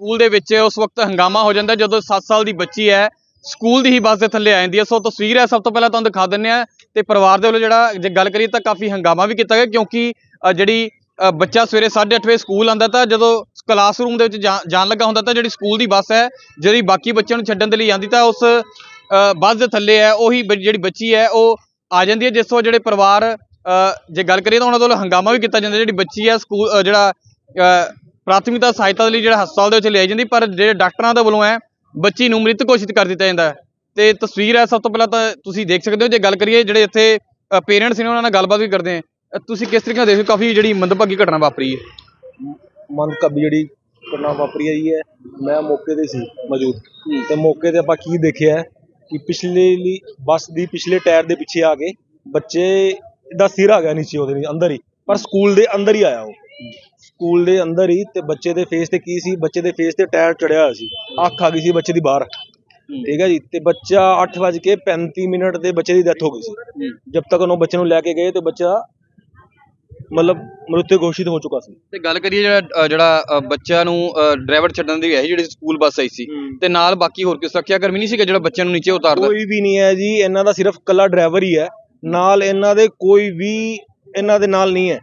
School ਦੇ ਵਿੱਚ ਉਸ ਵਕਤ ਹੰਗਾਮਾ ਹੋ ਜਾਂਦਾ ਜਦੋਂ 7 ਸਾਲ ਦੀ ਬੱਚੀ ਹੈ ਸਕੂਲ ਦੀ ਹੀ ਬੱਸ ਦੇ ਥੱਲੇ ਆ ਜਾਂਦੀ ਹੈ। ਸੋ ਤਸਵੀਰ ਹੈ ਸਭ ਤੋਂ ਪਹਿਲਾਂ ਤੁਹਾਨੂੰ ਦਿਖਾ ਦਿੰਨੇ ਆ ਤੇ ਪਰਿਵਾਰ ਦੇ ਵੱਲੋਂ ਜਿਹੜਾ ਜੇ ਗੱਲ ਕਰੀਏ ਤਾਂ ਕਾਫੀ ਹੰਗਾਮਾ ਵੀ ਕੀਤਾ ਗਿਆ ਕਿਉਂਕਿ ਜਿਹੜੀ ਅ, ਬੱਚਾ ਸਵੇਰੇ 8:30 ਵਜੇ ਸਕੂਲ ਆਉਂਦਾ ਤਾਂ ਜਦੋਂ ਕਲਾਸਰੂਮ ਦੇ ਵਿੱਚ ਜਾਣ ਲੱਗਾ ਹੁੰਦਾ ਤਾਂ ਜਿਹੜੀ ਸਕੂਲ ਦੀ ਬੱਸ ਹੈ ਜਿਹੜੀ ਬਾਕੀ ਬੱਚਿਆਂ ਨੂੰ ਛੱਡਣ ਦੇ ਲਈ ਆਉਂਦੀ ਤਾਂ ਉਸ ਅ, ਬੱਸ ਦੇ ਥੱਲੇ ਹੈ ਉਹੀ ਬ- ਜਿਹੜੀ ਬੱਚੀ ਹੈ ਉਹ ਆ ਜਾਂਦੀ ਹੈ। ਜਿਸ ਤੋਂ ਜਿਹੜੇ ਪਰਿਵਾਰ ਅ, ਜੇ ਗੱਲ ਕਰੀਏ ਤਾਂ ਉਹਨਾਂ ਦੇ ਵੱਲੋਂ ਹੰਗਾਮਾ ਵੀ ਕੀਤਾ ਜਾਂਦਾ। ਜਿਹੜੀ ਬੱਚੀ ਹੈ ਸਕੂਲ ਜਿਹੜਾ ਅ, ਪ੍ਰਾਥਮਿਕਤਾ ਸਹਾਇਤਾ ਦੇ ਲਈ ਜਿਹੜਾ ਹਸਪਤਾਲ ਦੇ ਵਿੱਚ ਲਿਆਈ ਜਾਂਦੀ ਪਰ ਜਿਹੜੇ ਡਾਕਟਰਾਂ ਦੇ ਵੱਲੋਂ ਹੈ ਬੱਚੀ ਨੂੰ ਮ੍ਰਿਤ ਘੋਸ਼ਿਤ ਕਰ ਦਿੱਤਾ ਜਾਂਦਾ। ਹੈ ਤੇ ਤਸਵੀਰ ਹੈ ਸਭ ਤੋਂ ਪਹਿਲਾਂ ਤਾਂ ਤੁਸੀਂ ਦੇਖ ਸਕਦੇ ਹੋ ਜੇ ਗੱਲ ਕਰੀਏ ਜਿਹੜੇ ਇੱਥੇ ਪੇਰੈਂਟਸ ਨੇ ਉਹਨਾਂ ਨਾਲ ਗੱਲਬਾਤ ਵੀ ਕਰਦੇ ਆ ਤੁਸੀਂ ਕਿਸ ਤਰੀਕੇ ਨਾਲ ਦੇਖਦੇ ਹੋ? ਕਾਫੀ ਜਿਹੜੀ ਮੰਦਭਾਗੀ ਘਟਨਾ ਵਾਪਰੀ ਹੈ ਕਬੀ ਜਿਹੜੀ ਘਟਨਾ ਵਾਪਰੀ ਆਈ ਹੈ ਮੈਂ ਮੌਕੇ ਤੇ ਸੀ ਮੌਜੂਦ। ਤੇ ਮੌਕੇ ਤੇ ਆਪਾਂ ਕੀ ਦੇਖਿਆ ਕਿ ਪਿਛਲੇ ਲਈ ਬੱਸ ਦੀ ਪਿਛਲੇ ਟਾਇਰ ਦੇ ਪਿੱਛੇ ਆ ਕੇ ਬੱਚੇ ਦਾ ਸਿਰ ਆ ਗਿਆ ਨੀਚੇ ਉਹਦੇ ਅੰਦਰ ਹੀ। ਪਰ ਸਕੂਲ ਦੇ ਅੰਦਰ ਹੀ ਆਇਆ ਉਹ। ਸਕੂਲ ਦੇ ਅੰਦਰ ਹੀ ਤੇ ਬੱਚੇ ਦੇ ਫੇਸ ਤੇ ਕੀ ਸੀ? ਬੱਚੇ ਦੇ ਫੇਸ ਤੇ ਟਾਇਰ ਚੜਿਆ ਹੋਇਆ ਸੀ। ਅੱਖ ਆ ਗਈ ਸੀ ਬੱਚੇ ਦੀ ਬਾਹਰ। ਠੀਕ ਹੈ ਜੀ? ਤੇ ਬੱਚਾ 8:35 ਮਿੰਟ ਤੇ ਬੱਚੇ ਦੀ ਡੈਥ ਹੋ ਗਈ ਸੀ। ਜਦ ਤੱਕ ਉਹਨੂੰ ਬੱਚੇ ਨੂੰ ਲੈ ਕੇ ਗਏ ਤੇ ਬੱਚਾ ਮਤਲਬ ਮ੍ਰਿਤਕ ਘੋਸ਼ਿਤ ਹੋ ਚੁੱਕਾ ਸੀ। ਤੇ ਗੱਲ ਕਰੀਏ ਜਿਹੜਾ ਜਿਹੜਾ ਅ, ਬੱਚਾ ਨੂੰ ਡਰਾਈਵਰ ਛੱਡਣ ਦੀ ਹੈ ਜਿਹੜੀ ਸਕੂਲ ਬੱਸ ਆਈ ਸੀ। ਤੇ ਨਾਲ ਬਾਕੀ ਹੋਰ ਕੋਈ ਸੁਰੱਖਿਆ ਕਰਮੀ ਨਹੀਂ ਸੀਗਾ ਜਿਹੜਾ ਬੱਚਿਆਂ ਨੂੰ ਨੀਚੇ ਉਤਾਰਦਾ? ਕੋਈ ਵੀ ਨਹੀਂ ਹੈ ਜੀ। ਇਹਨਾਂ ਦਾ ਸਿਰਫ ਕੱਲਾ ਡਰਾਈਵਰ ਹੀ ਹੈ। ਨਾਲ ਇਹਨਾਂ ਦੇ ਕੋਈ ਵੀ ਇਹਨਾਂ ਦੇ ਨਾਲ ਨਹੀਂ ਹੈ।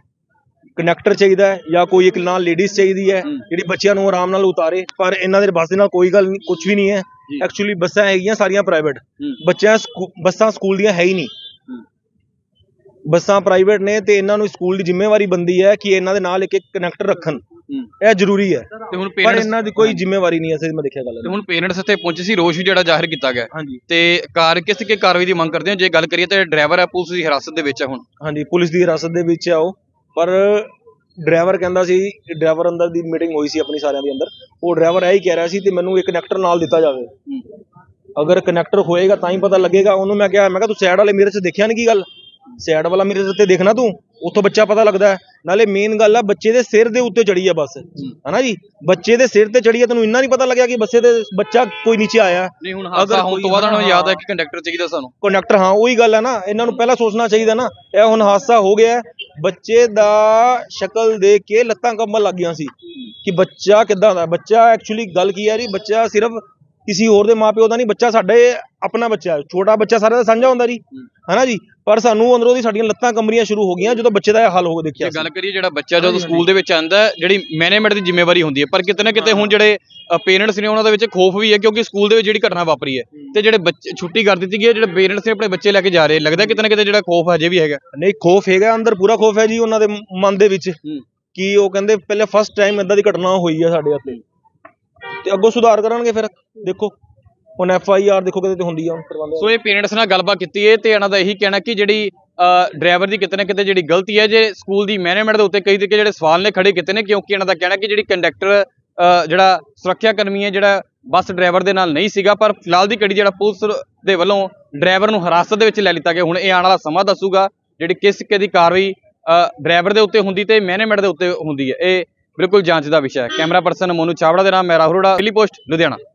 ਕਨੈਕਟਰ ਚਾਹੀਦਾ ਹੈ ਜਾਂ ਕੋਈ ਇੱਕ ਨਾਲ ਲੇਡੀਜ਼ ਚਾਹੀਦੀ ਹੈ ਹੂੰ। ਜਿਹੜੀ ਬੱਚਿਆਂ ਨੂੰ ਆਰਾਮ ਨਾਲ ਉਤਾਰੇ ਪਰ ਇਹਨਾਂ ਦੇ ਬੱਸ ਦੇ ਨਾਲ ਕੋਈ ਗੱਲ ਨਹੀਂ ਕੁਝ ਵੀ ਨਹੀਂ ਹੈ। ਐਕਚੁਅਲੀ ਬੱਸਾਂ ਹੈਗੀਆਂ ਸਾਰੀਆਂ ਪ੍ਰਾਈਵੇਟ ਹੂੰ। ਬੱਚਿਆਂ ਬੱਸਾਂ ਸਕੂਲ ਦੀਆਂ ਹੈ ਹੀ ਨਹੀਂ। ਹੂੰ। ਬੱਸਾਂ ਪ੍ਰਾਈਵੇਟ ਨੇ ਤੇ ਇਹਨਾਂ ਨੂੰ ਸਕੂਲ ਦੀ ਜ਼ਿੰਮੇਵਾਰੀ ਬੰਦੀ ਹੈ ਕਿ ਇਹਨਾਂ ਦੇ ਨਾਲ ਇੱਕ ਇੱਕ ਕਨੈਕਟਰ ਰੱਖਣ। ਇਹ ਜ਼ਰੂਰੀ ਹੈ। ਤੇ ਹੁਣ ਪਰ ਇਹਨਾਂ ਦੀ ਕੋਈ ਜ਼ਿੰਮੇਵਾਰੀ ਨਹੀਂ ਹੈ ਐਸੇ ਮੈਂ ਦੇਖਿਆ ਗੱਲ ਤੇ ਹੁਣ ਪੇਰੈਂਟਸ ਇੱਥੇ ਪਹੁੰਚੇ ਸੀ ਰੋਸ਼ ਵੀ ਜਿਹੜਾ ਜ਼ਾਹਿਰ ਕੀਤਾ ਗਿਆ। ਤੇ ਕਾਰ ਕਿਸ ਕੇ ਕਾਰਵਾਈ ਦੀ ਮੰਗ ਕਰਦੇ ਹੋ? ਜੇ ਗੱਲ ਕਰੀਏ ਤਾਂ ਡਰਾਈਵਰ ਹੈ ਪੁਲਿਸ ਦੀ ਹਿਰਾਸਤ ਦੇ ਵਿੱਚ ਹੈ ਹੁਣ। ਹਾਂਜੀ ਪੁਲਿਸ ਦੀ ਹਿਰਾਸਤ ਦੇ ਵਿੱਚ ਆਓ। ਪਰ ਡਰਾਈਵਰ ਕਹਿੰਦਾ ਸੀ ਡਰਾਈਵਰ ਅੰਦਰ ਦੀ ਮੀਟਿੰਗ ਹੋਈ ਸੀ ਆਪਣੀ ਸਾਰਿਆਂ ਦੀ ਅੰਦਰ ਉਹ ਡਰਾਈਵਰ ਇਹ ਹੀ ਕਹਿ ਰਿਹਾ ਸੀ ਤੇ ਮੈਨੂੰ ਇੱਕ ਕਨੈਕਟਰ ਨਾਲ ਦਿੱਤਾ ਜਾਵੇ। ਅਗਰ ਕਨੈਕਟਰ ਹੋਏਗਾ ਤਾਂ ਹੀ ਪਤਾ ਲੱਗੇਗਾ ਉਹਨੂੰ ਮੈਂ ਕਿਹਾ ਮੈਂ ਕਿਹਾ ਤੂੰ ਸਾਈਡ ਵਾਲੇ ਮਿਰਰ 'ਚ ਦੇਖਿਆ ਨਹੀਂ ਕੀ ਗੱਲ? ਸਾਈਡ ਵਾਲਾ ਮਿਰਰ ਤੇ ਦੇਖਣਾ ਤੂੰ? ਉੱਥੋਂ ਬੱਚਾ ਪਤਾ ਲੱਗਦਾ ਹੈ। ਨਾਲੇ ਮੇਨ ਗੱਲ ਆ ਬੱਚੇ ਦੇ ਸਿਰ ਦੇ ਉੱਤੇ ਚੜੀ ਆ ਬੱਸ। ਹਨਾ ਜੀ? ਬੱਚੇ ਦੇ ਸਿਰ ਤੇ ਚੜੀ ਆ ਤੈਨੂੰ ਇੰਨਾ ਨਹੀਂ ਪਤਾ ਲੱਗਿਆ ਕਿ ਬੱਸੇ ਤੇ ਬੱਚਾ ਕੋਈ ਨੀਚੇ ਆਇਆ? ਨਹੀਂ ਹੁਣ ਹਾਦਸਾ ਹੋਣ ਤੋਂ ਬਾਅਦ ਉਹਨਾਂ ਨੂੰ ਯਾਦ ਹੈ ਕਿ ਕੰਡਕਟਰ ਚਾਹੀਦਾ ਸਾਨੂੰ। ਕੰਡਕਟਰ ਹਾਂ ਉਹੀ ਗੱਲ ਹੈ ਨਾ ਇਹਨਾਂ ਨੂੰ ਪਹਿਲਾਂ ਸੋਚਣਾ ਚਾਹੀਦਾ ਨਾ ਇਹ ਹੁਣ ਹਾਦਸਾ ਹੋ ਗਿਆ ਹੈ। ਬੱਚੇ ਦਾ ਸ਼ਕਲ ਦੇਖ ਕੇ ਲੱਤਾਂ ਕੰਬਣ ਲੱਗ ਗਈਆਂ ਸੀ ਕਿ ਬੱਚਾ ਕਿੱਦਾਂ ਦਾ, ਬੱਚਾ ਐਕਚੁਅਲੀ ਗੱਲ ਕੀ ਹੈ ਜੀ, ਬੱਚਾ ਸਿਰਫ ਕਿਸੇ ਹੋਰ ਦੇ ਮਾਪਿਓ ਦਾ ਨਹੀਂ ਬੱਚਾ ਸਾਡੇ ਆਪਣਾ ਬੱਚਾ ਛੋਟਾ ਬੱਚਾ ਸਾਰਿਆਂ ਦਾ ਸਾਂਝਾ ਹੁੰਦਾ ਜੀ। ਹਨਾ ਜੀ? ਪਰ ਸਾਨੂੰ ਅੰਦਰੋਂ ਦੀ ਸਾਡੀਆਂ ਲੱਤਾਂ ਕੰਬਣੀਆਂ ਸ਼ੁਰੂ ਹੋ ਗਈਆਂ ਜਦੋਂ ਬੱਚੇ ਦਾ ਇਹ ਹਾਲ ਹੋ ਦੇਖਿਆ ਗੱਲ ਕਰੀਏ ਜਿਹੜਾ ਬੱਚਾ ਜਦੋਂ ਸਕੂਲ ਦੇ ਵਿੱਚ ਆਂਦਾ ਜਿਹੜੀ ਮੈਨੇਜਮੈਂਟ ਦੀ ਜ਼ਿੰਮੇਵਾਰੀ ਹੁੰਦੀ ਹੈ। ਪਰ ਕਿਤੇ ਨਾ ਕਿਤੇ ਹੁਣ ਜਿਹੜੇ ਪੇਰੈਂਟਸ ਨੇ ਉਹਨਾਂ ਦੇ ਵਿੱਚ ਖੋਫ ਵੀ ਹੈ ਕਿਉਂਕਿ ਸਕੂਲ ਦੇ ਵਿੱਚ ਜਿਹੜੀ ਘਟਨਾ ਵਾਪਰੀ ਹੈ ਤੇ ਜਿਹੜੇ ਬੱਚੇ ਛੁੱਟੀ ਕਰ ਦਿੱਤੀ ਗਈ ਹੈ ਜਿਹੜੇ ਪੇਰੈਂਟਸ ਨੇ ਆਪਣੇ ਬੱਚੇ ਲੈ ਕੇ ਜਾ ਰਹੇ ਲੱਗਦਾ ਕਿਤੇ ਨਾ ਕਿਤੇ ਜਿਹੜਾ ਖੋਫ ਹਜੇ ਵੀ ਹੈਗਾ। ਨਹੀਂ ਖੋਫ ਹੈਗਾ ਅੰਦਰ ਪੂਰਾ ਖੋਫ ਹੈ ਜੀ ਉਹਨਾਂ ਦੇ ਮਨ ਦੇ ਵਿੱਚ। ਕਿ ਉਹ ਕਹਿੰਦੇ ਪਹਿਲੇ ਫਸਟ ਟਾਈਮ ਇਦਾਂ ਦੀ ਘਟਨਾ ਹੋਈ ਹੈ ਸਾਡੇ ਹੱਥੇ ਤੇ ਅੱਗੋਂ ਸੁਧਾਰ ਕਰਨਗੇ ਫਿਰ, ਦੇਖੋ। ਹੁਣ ਐਫ ਆਈ ਆਰ ਦੇਖੋ ਕਿਤੇ ਤੇ ਹੁੰਦੀ ਆ ਸੋ ਇਹ ਪੇਰੈਂਟਸ ਨਾਲ ਗੱਲਬਾਤ ਕੀਤੀ ਹੈ ਤੇ ਇਹਨਾਂ ਦਾ ਇਹੀ ਕਹਿਣਾ ਕਿ ਜਿਹੜੀ ਡਰਾਈਵਰ ਦੀ ਕਿਤੇ ਨਾ ਕਿਤੇ ਜਿਹੜੀ ਗਲਤੀ ਹੈ, ਜੇ ਸਕੂਲ ਦੀ ਮੈਨੇਜਮੈਂਟ ਦੇ ਉੱਤੇ ਕਈ ਤਰੀਕੇ ਜਿਹੜੇ ਸਵਾਲ ਨੇ ਖੜੇ ਕੀਤੇ ਨੇ, ਕਿਉਂਕਿ ਇਹਨਾਂ ਦਾ ਕਹਿਣਾ ਕਿ ਜਿਹੜੀ ਕੰਡਕਟਰ ਜਿਹੜਾ ਸੁਰੱਖਿਆ ਕਰਮੀ ਹੈ, ਜਿਹੜਾ ਬੱਸ ਡਰਾਈਵਰ ਦੇ ਨਾਲ ਨਹੀਂ ਸੀਗਾ, ਪਰ ਫਿਲਹਾਲ ਦੀ ਘੜੀ ਜਿਹੜਾ ਪੁਲਿਸ ਦੇ ਵੱਲੋਂ ਡਰਾਈਵਰ ਨੂੰ ਹਿਰਾਸਤ ਦੇ ਵਿੱਚ ਲੈ ਲਿੱਤਾ ਗਿਆ। ਹੁਣ ਇਹ ਆਉਣ ਵਾਲਾ ਸਮਾਂ ਦੱਸੂਗਾ, ਜਿਹੜੀ ਕਿਸ ਤਰੀਕੇ ਦੀ ਕਾਰਵਾਈ ਡਰਾਈਵਰ ਦੇ ਉੱਤੇ ਹੁੰਦੀ ਤੇ ਮੈਨੇਜਮੈਂਟ ਦੇ ਉੱਤੇ ਹੁੰਦੀ ਹੈ। ਇਹ ਬਿਲਕੁਲ ਜਾਂਚ ਦਾ ਵਿਸ਼ਾ ਹੈ। ਕੈਮਰਾ ਪਰਸਨ ਮੋਨੂ ਚਾਵੜਾ ਦੇ ਨਾਮ ਮੈਂ ਰਾਹੁਲ ਰੋੜਾ ਦਿੱਲੀ ਪੋਸਟ, ਲੁਧਿਆਣਾ।